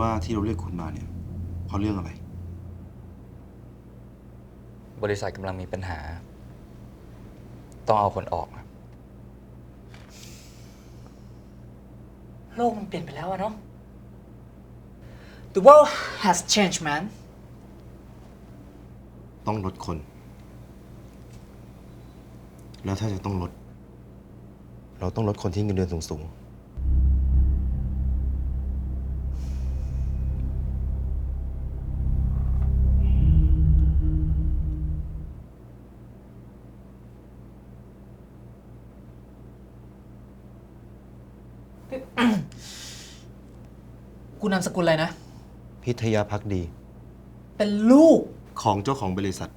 ว่าที่เราเรียกคุณมาเนี่ยเพราะเรื่องอะไร บริษัทกำลังมีปัญหา ต้องเอาคนออกครับโลกมันเปลี่ยนไปแล้วอะเนาะ The world has changed man ต้องลดคน แล้วถ้าจะต้องลด เราต้องลดคนที่เงินเดือนสูง กูนามสกุลอะไรนะๆพิทยาพักดี เป็นลูก ของเจ้าของบริษัท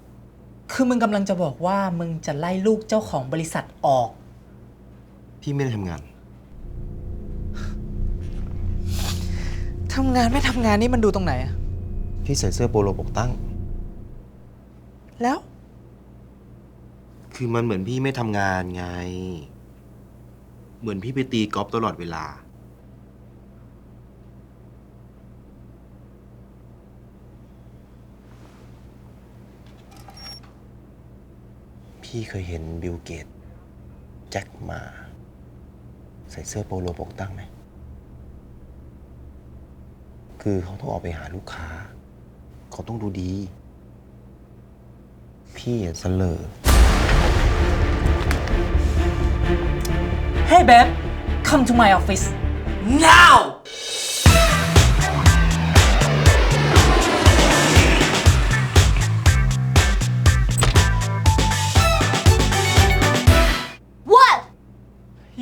คือมึงกำลังจะบอกว่ามึงจะไล่ลูกเจ้าของบริษัทออก พี่ไม่ได้ทำงาน ทำงานไม่ทำงานนี่มันดูตรงไหนอะพี่ใส่เสื้อโปโลปกตั้ง แล้ว คือมันเหมือนพี่ไม่ทำงานไง เหมือนพี่ไปตีกอล์ฟตลอดเวลา พี่เคยเห็นบิลเกต แจ็คมา ใส่เสื้อโปโลปกตั้งไหม คือเขาต้องออกไปหาลูกค้า เขาต้องดูดี พี่อะเสลอ Hey babe come to my office now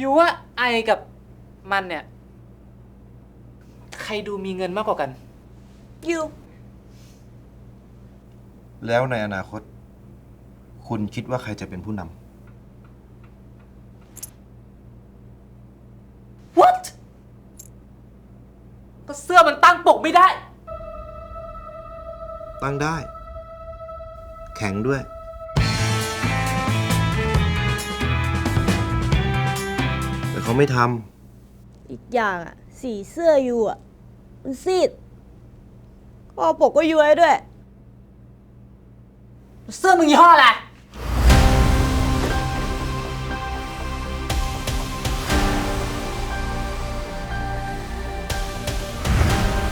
ยู่ว่าไอกับมันเนี่ย ใครดูมีเงินมากกว่ากันอยู่แล้วในอนาคต คุณคิดว่าใครจะเป็นผู้น What ก็เสื้อมันตั้งปกไม่ได้ำตั้งได้ แข็งด้วย เขาไม่ทอีกอย่างอะสีเสื้ออยู่อะมันซีดคอปกก็ย้วยด้วย เสื้อมึงยี่ห้ออะไรำ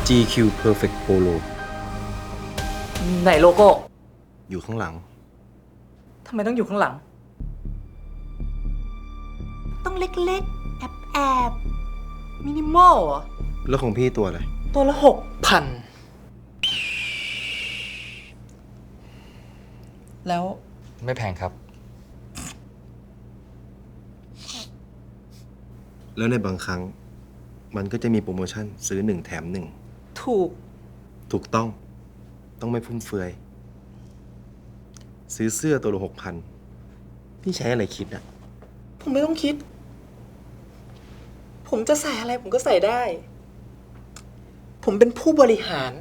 GQ Perfect Polo ไหนโลโก้ อยู่ข้างหลัง ทำไมต้องอยู่ข้างหลัง ต้องเล็กๆ แอบแอบมินิมอลเหรอ แล้วของพี่ตัวอะไร ตัวละหกพัน แล้วไม่แพงครับ แล้วในบางครั้ง มันก็จะมีโปรโมชั่นซื้อหนึ่งแถมหนึ่ง ถูก ถูกต้อง ต้องไม่ฟุ่มเฟือย ซื้อเสื้อตัวละหกพัน พี่ใช้อะไรคิดอะผมไม่ต้องคิด ผมจะใส่อะไรผมก็ใส่ได้ ผมเป็นผู้บริหาร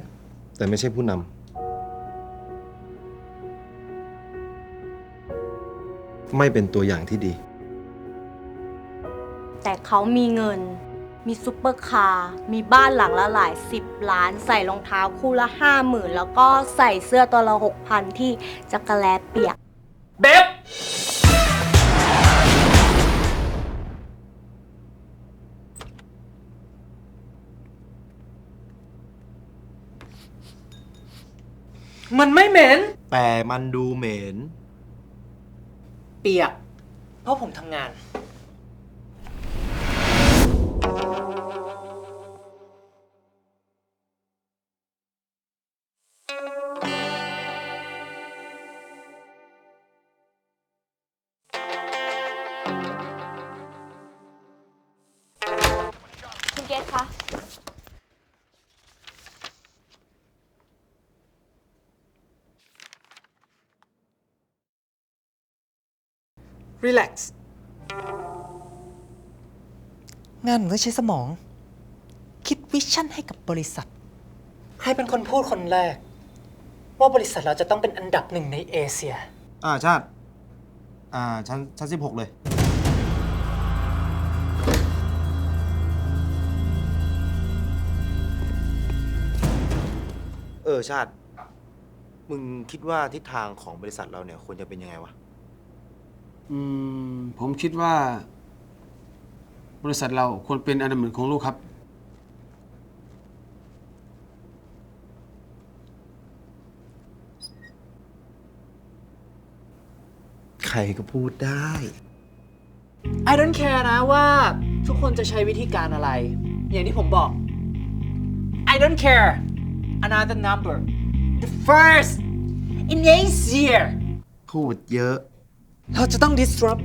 แต่ไม่ใช่ผู้นำไม่เป็นตัวอย่างที่ดี แต่เขามีเงิน มีซุปเปอร์คาร์ มีบ้านหลังละหลายสิบล้าน ใส่รองเท้าคู่ละห้าหมื่นแล้วก็ใส่เสื้อตัวละหกพันที่จักรแลเปียก เบฟ มันไม่เหม็น แต่มันดูเหม็น เปียก เพราะผมทำงาน คุณเกตคะ relax งานผมต้องใช้สมอง คิดวิชั่นให้กับบริษัท ใครเป็นคนพูดคนแรก ว่าบริษัทเราจะต้องเป็นอันดับหนึ่งในเอเชีย อ่าชาติ อ่าชั้นชั้นสิบหกเลยอชาติ มึงคิดว่าทิศทางของบริษัทเราเนี่ยควรจะเป็นยังไงวะ อืมผมคิดว่า บริษัทเราควรเป็นอันดับหนึ่งของโลกครับ ใครก็พูดได้ I don't care นะว่าทุกคนจะใช้วิธีการอะไร อย่างที่ผมบอก I don't care another number the first in Asia พูดเยอะ เราจะต้อง disrupt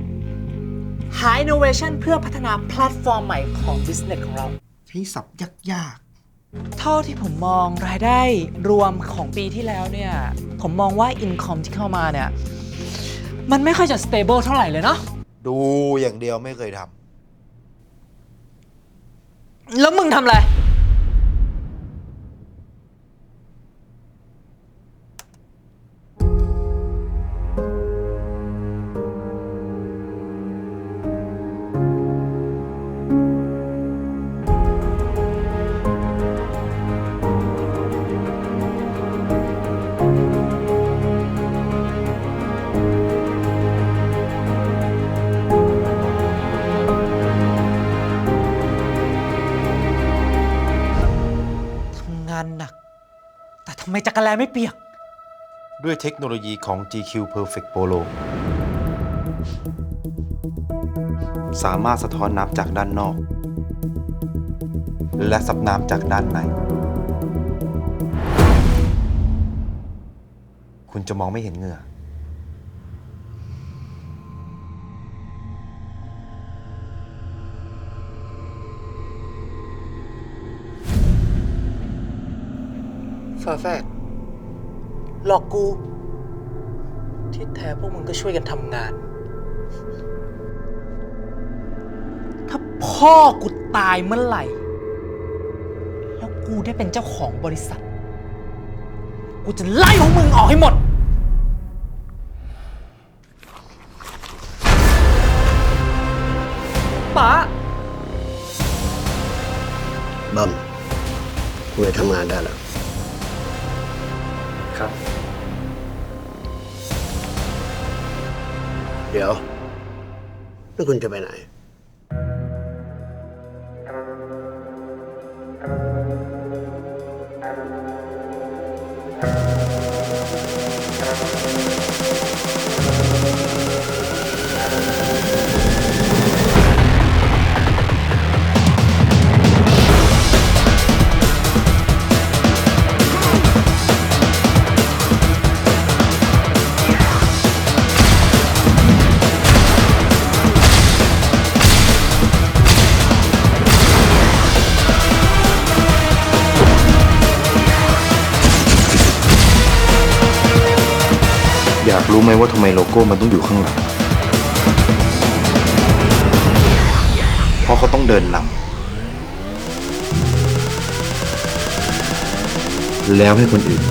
หา innovation เพื่อพัฒนาแพลตฟอร์มใหม่ของ business ของเรา ใช้ศัพท์ยากเท่าที่ผมมองรายได้รวมของปีที่แล้วเนี่ย ผมมองว่า income ที่เข้ามาเนี่ย มันไม่ค่อยจะ stable เท่าไหร่เลยเนาะๆ ดูอย่างเดียวไม่เคยทแล้วมึงทำอะไร ไมจักรแลไม่เปียก ด้วยเทคโนโลยีของ GQ Perfect Polo สามารถสะท้อนน้ำจากด้านนอก และซับน้ำจากด้านใน คุณจะมองไม่เห็นเหงื่อ ฝาแฝดหลอกกู ที่แท้พวกมึงก็ช่วยกันทำงาน ถ้าพ่อกูตายเมื่อไหร่ แล้วกูได้เป็นเจ้าของบริษัท กูจะไล่พวกมึงออกให้หมด ป๋าบัมคุณไปทำงานได้แล้ว ครับ เดี๋ยว แล้วคุณจะไปไหน อยากรู้ไหมว่าทำไมโลโก้มันต้องอยู่ข้างหลัง เพราะเขาต้องเดินนำแล้วให้คนอื่น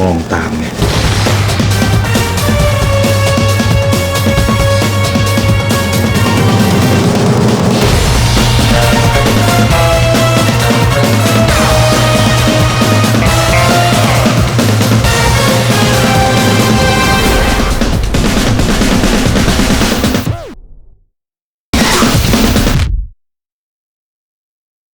มองตามไง